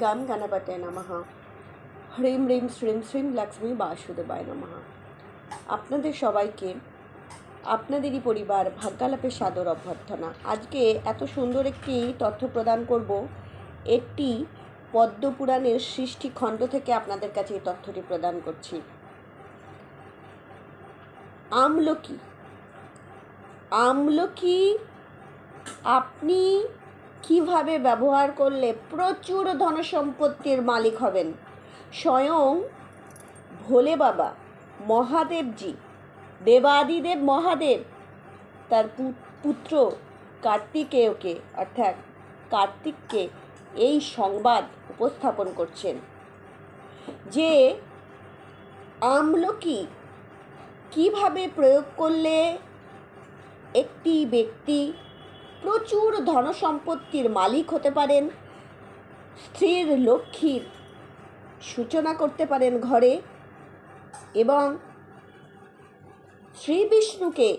গান গানাপাতে নমঃ হ্রিম রিম শ্রীম শ্রীম লক্ষ্মী বাসুদেবায় নমঃ আপনাদের সবাইকে, আপনাদেরই পরিবার ভাগ্যালাপের সাদর অভ্যর্থনা। আজকে এত সুন্দর একটি তথ্য প্রদান করব। একটি পদ্মপুরাণের সৃষ্টি খণ্ড থেকে আপনাদের কাছে এই তথ্যটি প্রদান করছি। আমলকি। আমলকি, আপনি কীভাবে ব্যবহার করলে প্রচুর ধনসম্পত্তির মালিক হবেন? স্বয়ং ভোলে বাবা, মহাদেবজি, দেবাদিদেব মহাদেব, তার পুত্র কার্তিকেয়কে, অর্থাৎ কার্তিককে এই সংবাদ উপস্থাপন করছেন। যে আমলকি কীভাবে প্রয়োগ করলে একটি ব্যক্তি প্রচুর ধনসম্পত্তির মালিক হতে পারেন। স্ত্রীর লক্ষ্মীর সূচনা করতে পারেন ঘরে এবং শ্রী বিষ্ণুকে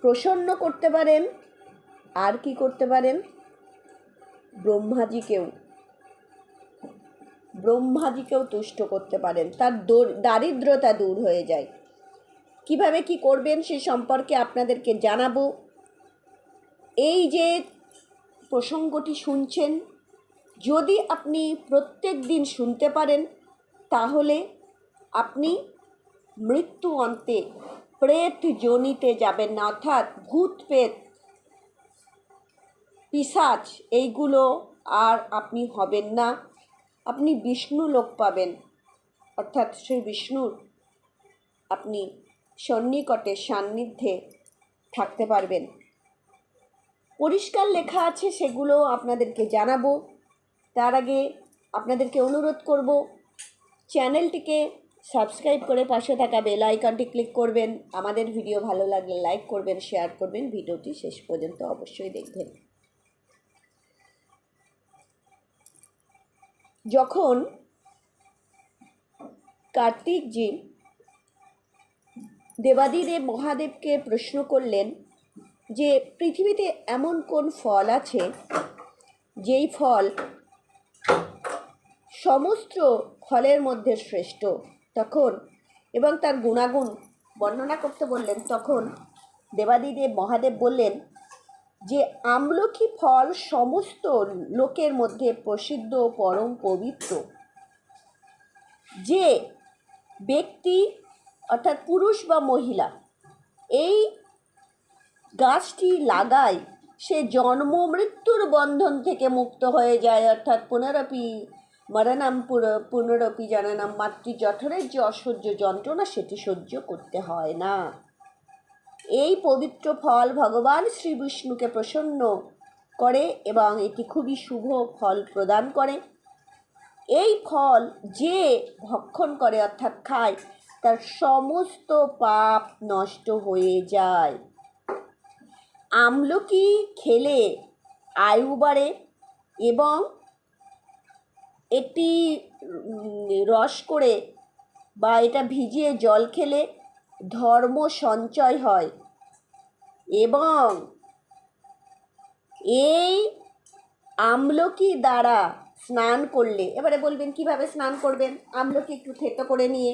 প্রসন্ন করতে পারেন। আর কি করতে পারেন? ব্রহ্মাজিকেও ব্রহ্মাজিকেও তুষ্ট করতে পারেন। তার দর- দারিদ্রতা দূর হয়ে যায়। কীভাবে কি করবেন সে সম্পর্কে আপনাদেরকে জানাব। এই যে প্রসঙ্গটি শুনছেন, যদি আপনি প্রত্যেক দিন শুনতে পারেন, তাহলে আপনি মৃত্যু অন্তে প্রেত জনিতে যাবেন না। অর্থাৎ ভূত, প্রেত, পিসাচ, এইগুলো আর আপনি হবেন না। আপনি বিষ্ণু লোক পাবেন। অর্থাৎ শ্রী বিষ্ণুর আপনি সন্নিকটে সান্নিধ্যে থাকতে পারবেন। পরিষ্কার লেখা আছে, সেগুলো আপনাদেরকে জানাব। তার আগে আপনাদেরকে অনুরোধ করব, চ্যানেলটিকে সাবস্ক্রাইব করে পাশে থাকা বেল আইকনটি ক্লিক করবেন। আমাদের ভিডিও ভালো লাগলে লাইক করবেন, শেয়ার করবেন। ভিডিওটি শেষ পর্যন্ত অবশ্যই দেখবেন। যখন কার্তিকজি দেবাদিদেব মহাদেবকে প্রশ্ন করলেন যে পৃথিবীতে এমন কোন ফল আছে, যেই ফল সমস্ত ফলের মধ্যে শ্রেষ্ঠ, তখন এবং তার গুণাগুণ বর্ণনা করতে বললেন, তখন দেবাদিদেব মহাদেব বললেন যে, আমলকি ফল সমস্ত লোকের মধ্যে প্রসিদ্ধ পরম পবিত্র। যে ব্যক্তি, অর্থাৎ পুরুষ বা মহিলা, এই গাছটি লাগায়, সে জন্ম মৃত্যুর বন্ধন থেকে মুক্ত হয়ে যায়, অর্থাৎ পুনরপি মরণাম পুনরপি জানানাম মাতৃ জঠরের যে অসহ্য যন্ত্রণা, সেটি সহ্য করতে হয় না। এই পবিত্র ফল ভগবান শ্রী বিষ্ণুকে প্রসন্ন করে এবং এটি খুবই শুভ ফল প্রদান করে। এই ফল যে ভক্ষণ করে, অর্থাৎ খায়, তার সমস্ত পাপ নষ্ট হয়ে যায়। আমলকি খেলে আয়ু বাড়ে এবং এটি রস করে বা এটা ভিজিয়ে জল খেলে ধর্ম সঞ্চয় হয় এবং এই আমলকি দ্বারা স্নান করলে, এবারে বলবেন কীভাবে স্নান করবেন? আমলকি একটু থেতো করে নিয়ে।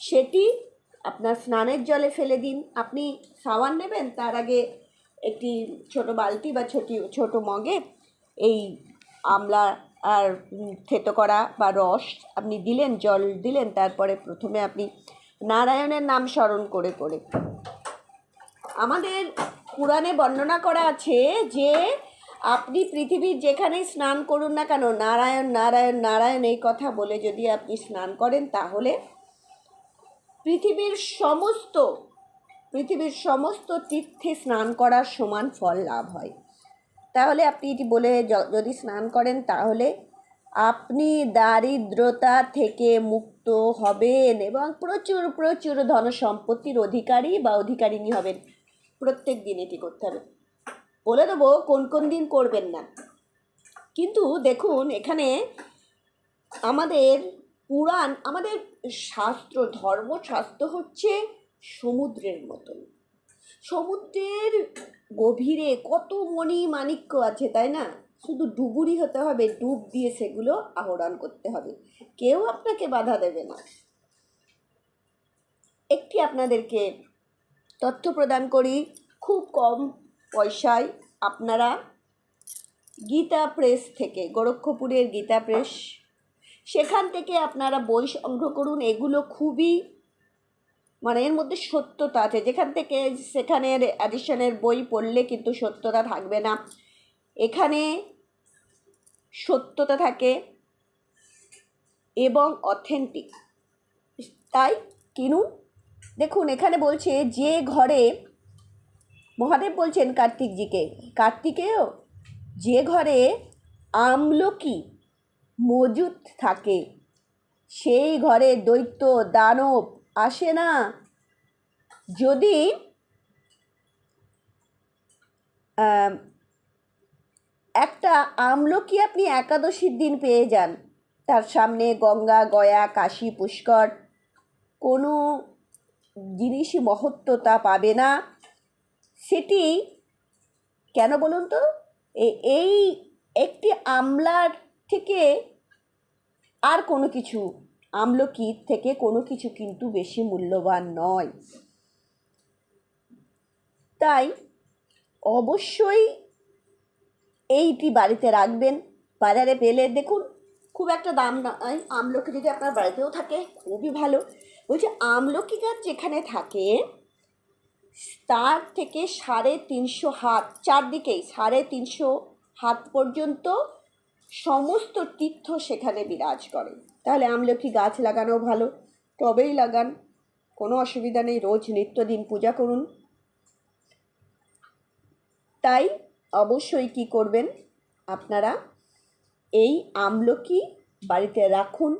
সেটি আপনার স্নানের জলে ফেলে দিন। আপনি সাবান নেবেন? তার আগে একটি ছোট বালতি বা ছোটি, ছোট মগে এই আমলা আর থেতো করা বা রস আপনি দিলেন, জল দিলেন, তারপরে প্রথমে আপনি নারায়ণের নাম স্মরণ করে করে। আমাদের পুরাণে বর্ণনা করা আছে যে আপনি পৃথিবীর যেখানেই স্নান করুন না কেন, নারায়ণ নারায়ণ নারায়ণ এই কথা বলে যদি আপনি স্নান করেন, তাহলে পৃথিবীর সমস্ত পৃথিবীর সমস্ত তীর্থে স্নান করার সমান ফল লাভ হয়। তাহলে আপনি এটি বলে যদি স্নান করেন তাহলে আপনি দারিদ্রতা থেকে মুক্ত হবেন এবং প্রচুর প্রচুর ধন সম্পত্তির অধিকারী বা অধিকারিণী হবেন। প্রত্যেক দিন এটি করতে হবে। বলে দেবো, কোন কোন দিন করবেন না। কিন্তু দেখুন, এখানে আমাদের পুরাণ, আমাদের শাস্ত্র, ধর্মশাস্ত্র হচ্ছে সমুদ্রের মতন। সমুদ্রের গভীরে কত মণি মাণিক্য আছে, তাই না? শুধু ডুবুরি হতে হবে, ডুব দিয়ে সেগুলো আহরণ করতে হবে। কেউ আপনাকে বাধা দেবে না। একটি আপনাদেরকে তথ্য প্রদান করি, খুব কম পয়সায় আপনারা গীতা প্রেস থেকে, গোরক্ষপুরের গীতা প্রেস, সেখান থেকে আপনারা বই সংগ্রহ করুন। এগুলো খুবই মানে এর মধ্যে সত্যতা আছে। যেখান থেকে সেখানের অ্যাডিশনের বই পড়লে কিন্তু সত্যতা থাকবে না। এখানে সত্যতা থাকে এবং অথেন্টিক তাই কিনুন দেখুন, এখানে বলছে যে ঘরে, মহাদেব বলছেন কার্তিকজিকে, কার্তিকেয়, যে ঘরে আমলকি মজুদ থাকে, সেই ঘরে দৈত্য, দানব আসে না। যদি একটা আমলকি আপনি একাদশীর দিন পেয়ে যান, তার সামনে গঙ্গা, গয়া, কাশী, পুষ্কর, কোনো জিনিসই মহত্বতা পাবে না। সেটি কেন বলুন তো? এই একটি আমলার থেকে আর কোনো কিছু আমলকির থেকে কোনো কিছু কিন্তু বেশি মূল্যবান নয়। তাই অবশ্যই এইটি বাড়িতে রাখবেন। বাজারে পেলে দেখুন, খুব একটা দাম নয় আমলকি যদি আপনার বাড়িতেও থাকে, খুবই ভালো। বলছি, আমলকি গাছ যেখানে থাকে, তার থেকে সাড়ে তিনশো হাত, চারদিকেই সাড়ে তিনশো হাত পর্যন্ত সমস্ত তীর্থ সেখানে বিরাজ করে। তাহলে আমলকি গাছ লাগানো ভালো। তবেই লাগান। কোনো অসুবিধা নেই, রোজ নিত্যদিন পূজা করুন। তাই অবশ্যই কি করবেন? আপনারা এই আমলকি বাড়িতে রাখুন,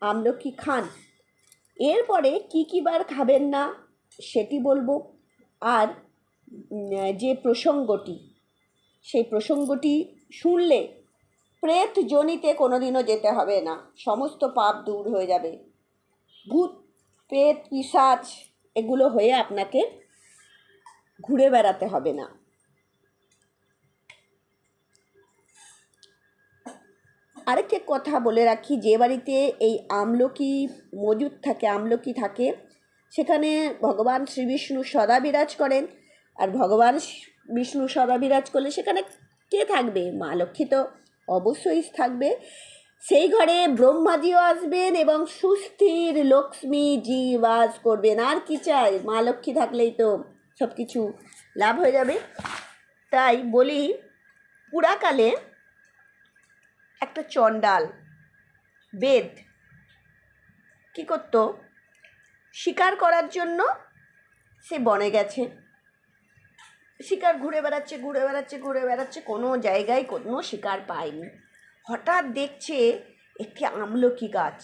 আমলকি খান। এরপরে কী কী বার খাবেন না, সেটি বলব। আর যে প্রসঙ্গটি, সেই প্রসঙ্গটি শুনলে প্রেত জনিতে কোনোদিনও যেতে হবে না। সমস্ত পাপ দূর হয়ে যাবে। ভূত, প্রেত, পিসাচ এগুলো হয়ে আপনাকে ঘুরে বেড়াতে হবে না। আরেকটা কথা বলে রাখি, যে বাড়িতে এই আমলকি মজুদ থাকে, আমলকি থাকে, সেখানে ভগবান শ্রী বিষ্ণু সদা বিরাজ করেন। আর ভগবান বিষ্ণু সদা বিরাজ করলে সেখানে কে থাকবে? মা লক্ষ্মী তো অবশ্যই থাকবে। সেই ঘরে ব্রহ্মাজিও আসবেন এবং সুস্থির লক্ষ্মীজি বাস করবেন। আর কি চাই? মা লক্ষ্মী থাকলেই তো সব কিছু লাভ হয়ে যাবে। তাই বলি, পুরাকালে একটা চণ্ডাল, বেদ কি করতো? শিকার করার জন্য সে বনে গেছে। শিকার ঘুরে বেড়াচ্ছে ঘুরে বেড়াচ্ছে ঘুরে বেড়াচ্ছে, কোনো জায়গায় কোনো শিকার পায়নি। হঠাৎ দেখছে একটি আমলকি গাছ।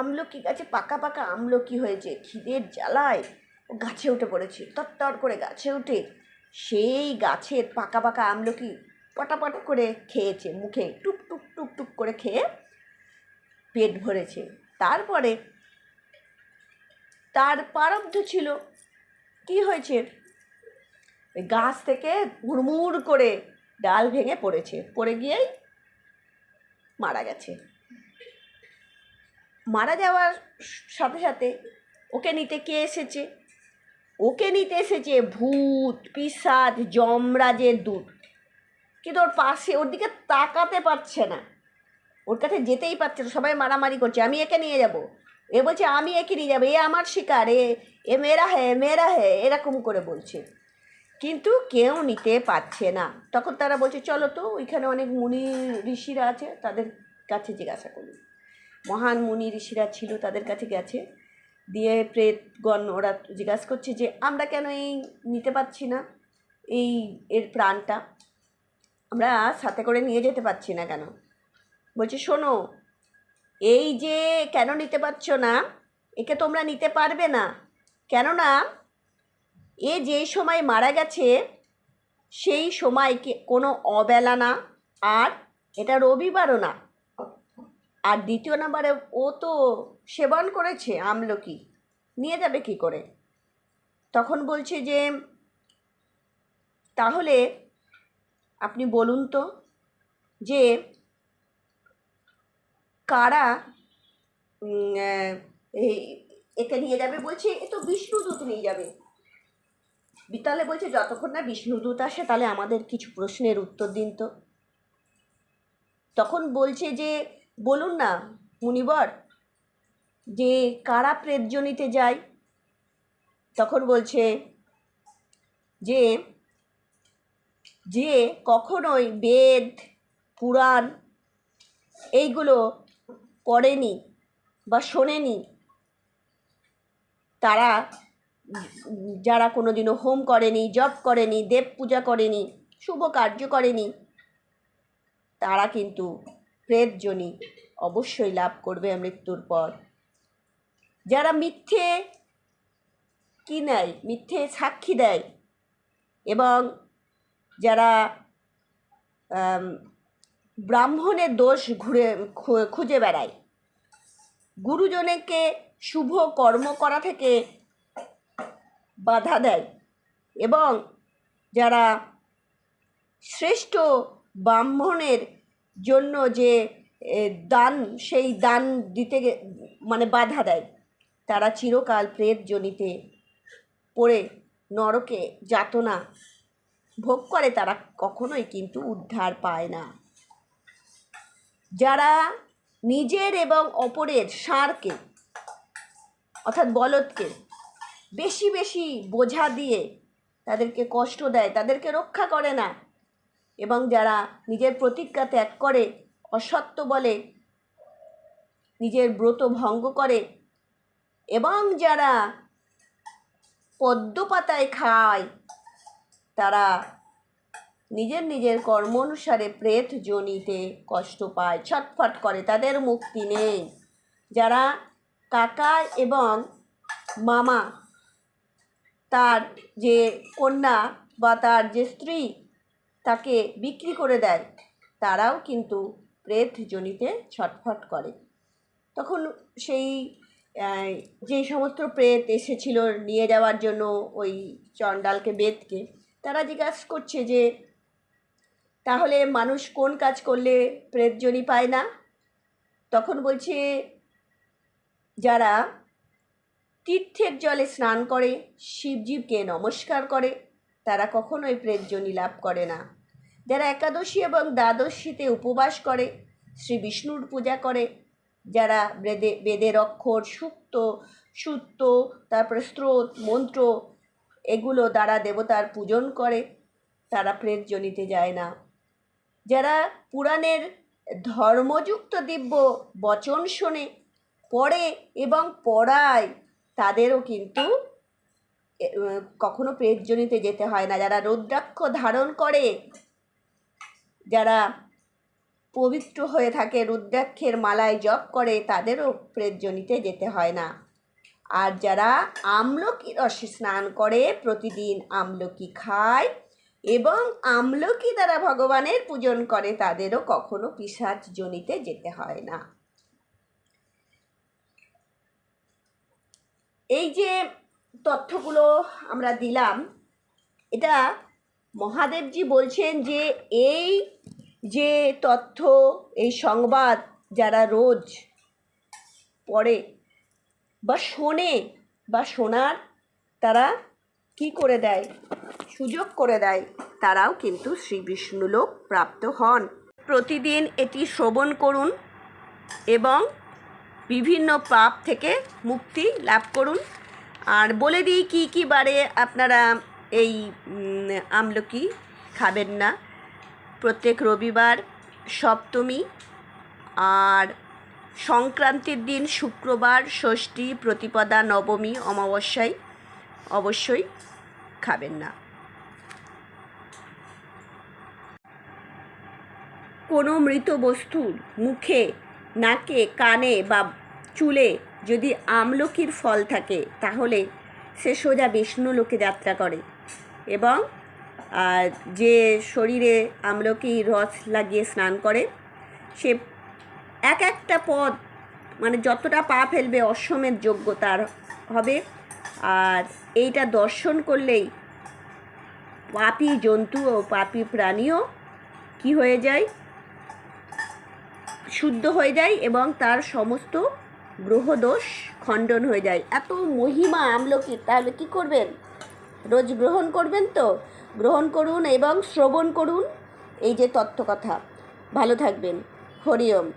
আমলকি গাছে পাকা পাকা আমলকি হয়েছে, খিদের জ্বালায় ও গাছে উঠে পড়েছে তত্তর করে গাছে উঠে সেই গাছের পাকা পাকা আমলকি পটাপট করে খেয়েছে, মুখে টুক টুক টুক টুক করে খেয়ে পেট ভরেছে। তারপরে তার প্রারব্ধ ছিল, কি হয়েছে? ওই গাছ থেকে হুড়মুড় করে ডাল ভেঙে পড়েছে। পড়ে গিয়েই মারা গেছে। মারা যাওয়ার সাথে সাথে ওকে নিতে কে এসেছে? ওকে নিতে এসেছে ভূত পিসাদ যমরাজের দূত। কিন্তু ওর পাশে, ওর দিকে তাকাতে পারছে না। ওর কাছে যেতেই পারছে না, সবাই মারামারি করছে। আমি একে নিয়ে যাব। এ বলছে, আমি একে নিয়ে যাব। এ আমার শিকার। এ এ মেরা হে মেরা হে, এরকম করে বলছে। কিন্তু কেউ নিতে পারছে না। তখন তারা বলছে, চলো তো, ওইখানে অনেক মুনি ঋষিরা আছে, তাদের কাছে জিজ্ঞাসা করুন মহান মুনি ঋষিরা ছিল, তাদের কাছে গেছে। দিয়ে প্রেতগণ ওরা জিজ্ঞাসা করছে যে, আমরা কেন এই নিতে পারছি না? এই এর প্রাণটা? আমরা সাথে করে নিয়ে যেতে পারছি না কেন? বলছে, শোনো, এই যে কেন নিতে পারছ না, একে তোমরা নিতে পারবে না। কেননা এ যে সময় মারা গেছে, সেই সময় কোনো অবেলা না? আর এটা রবিবারও না। আর দ্বিতীয় নাম্বারে ও তো সেবন করেছে আমলকি। নিয়ে যাবে কি করে? তখন বলছে যে, তাহলে আপনি বলুন তো যে, কারা একে নিয়ে যাবে? বলছে, এ তো বিষ্ণু বিষ্ণুদূত নিয়ে যাবে। বিতালে বলছে, যতক্ষণ না বিষ্ণুদূত আসে, তাহলে আমাদের কিছু প্রশ্নের উত্তর দিন তো। তখন বলছে যে, বলুন না, মুনিবর, যে কারা প্রেতজনিতে যায়? তখন বলছে যে যে কখনোই বেদ, পুরাণ এইগুলো পড়েনি বা শোনেনি, তারা উম, কোনো দিনও হোম করেনি জপ করেনি দেব পূজা করেনি শুভ কার্য করেনি তারা কিন্তু প্রেতজনী অবশ্যই লাভ করবে মৃত্যুর পর। যারা মিথ্যে কি নেয় মিথ্যে সাক্ষী দেয় এবং যারা ব্রাহ্মণের দোষ ঘুরে খুঁজে বেড়ায় গুরুজনকে শুভ কর্ম করা থেকে বাধা দেয়। এবং যারা শ্রেষ্ঠ ব্রাহ্মণের জন্য যে দান, সেই দান দিতে মানে বাধা দেয়, তারা চিরকাল প্রেত জনিতে পড়ে নরকে যাতনা ভোগ করে, তারা কখনোই কিন্তু উদ্ধার পায় না। যারা নিজের এবং অপরের সারকে, অর্থাৎ বলদকে বেশি বেশি বোঝা দিয়ে তাদেরকে কষ্ট দেয়, তাদেরকে রক্ষা করে না। এবং যারা নিজের প্রতিজ্ঞা ত্যাগ করে, অসত্য বলে, নিজের ব্রত ভঙ্গ করে, এবং যারা পদ্ম পাতায় খায়, তারা নিজের নিজের কর্ম অনুসারে প্রেত জনিতে কষ্ট পায়, ছটফট করে, তাদের মুক্তি নেই। যারা কাকা এবং মামা তার যে কন্যা বা তার যে স্ত্রী তাকে বিক্রি করে দেয়, তারাও কিন্তু প্রেত জনিতে ছটফট করে। তখন সেই যেই সমস্ত প্রেত এসেছিল নিয়ে যাওয়ার জন্য ওই চণ্ডালকে, বেদকে, তারা জিজ্ঞাসা করছে যে, তাহলে মানুষ কোন কাজ করলে প্রেতজনি পায় না? তখন বলছে, যারা তীর্থের জলে স্নান করে, শিবজীবকে নমস্কার করে। তারা কখনোই প্রেতজনি লাভ করে না। যারা একাদশী এবং দ্বাদশীতে উপবাস করে শ্রী বিষ্ণুর পূজা করে, যারা বেদে, বেদের অক্ষর, সুক্ত, সুত্ত, তারপরে স্রোত, মন্ত্র, এগুলো দ্বারা দেবতার পূজন করে, তারা প্রেতজনিতে যায় না। যারা পুরাণের ধর্মযুক্ত দিব্য বচন শোনে, পড়ে এবং পড়ায় তাদেরও কিন্তু কখনো প্রেতজনিতে যেতে হয় না। যারা রুদ্রাক্ষ ধারণ করে, যারা পবিত্র হয়ে থাকে, রুদ্রাক্ষের মালায় জপ করে, তাদেরও প্রেতজনিতে যেতে হয় না। আর যারা আমলকি রসে স্নান করে, প্রতিদিন আমলকি খায় এবং আমলকি দ্বারা ভগবানের পূজন করে, তাদেরও কখনো পিসাচ জনিতে যেতে হয় না। এই যে তথ্যগুলো আমরা দিলাম, এটা মহাদেবজি বলছেন যে এই যে তথ্য, এই সংবাদ যারা রোজ পড়ে বা শোনে বা শোনার, তারা কি করে দেয়? সুযোগ করে দেয়। তারাও কিন্তু শ্রী বিষ্ণুলোক প্রাপ্ত হন। প্রতিদিন এটি শ্রবণ করুন এবং বিভিন্ন পাপ থেকে মুক্তি লাভ করুন। আর বলে দিই কী কী বারে আপনারা এই আমলকি খাবেন না। প্রত্যেক রবিবার সপ্তমী আর সংক্রান্তির দিন শুক্রবার ষষ্ঠী, প্রতিপদা, নবমী, অমাবস্যায় অবশ্যই খাবেন না। কোনো মৃত বস্তুর মুখে নাকে, কানে বা চুলে যদি আমলকির ফল থাকে, তাহলে সে সোজা বিষ্ণু লোকে যাত্রা করে। এবং যে শরীরে আমলকি, রস লাগিয়ে স্নান করে, সে এক একটা পদ মানে যতটা পা ফেলবে অশ্বমের যোগ্য তার হবে। আর এইটা দর্শন করলেই পাপি জন্তু ও পাপি প্রাণীও কি হয়ে যায়? শুদ্ধ হয়ে যায় এবং তার সমস্ত গ্রহদোষ খণ্ডন হয়ে যায়। এত মহিমা আমলকির তাহলে কি করবেন? রোজ গ্রহণ করবেন তো? গ্রহণ করুন এবং শ্রবণ করুন। এই যে তত্ত্বকথা। কথা ভালো থাকবেন। হরি ওম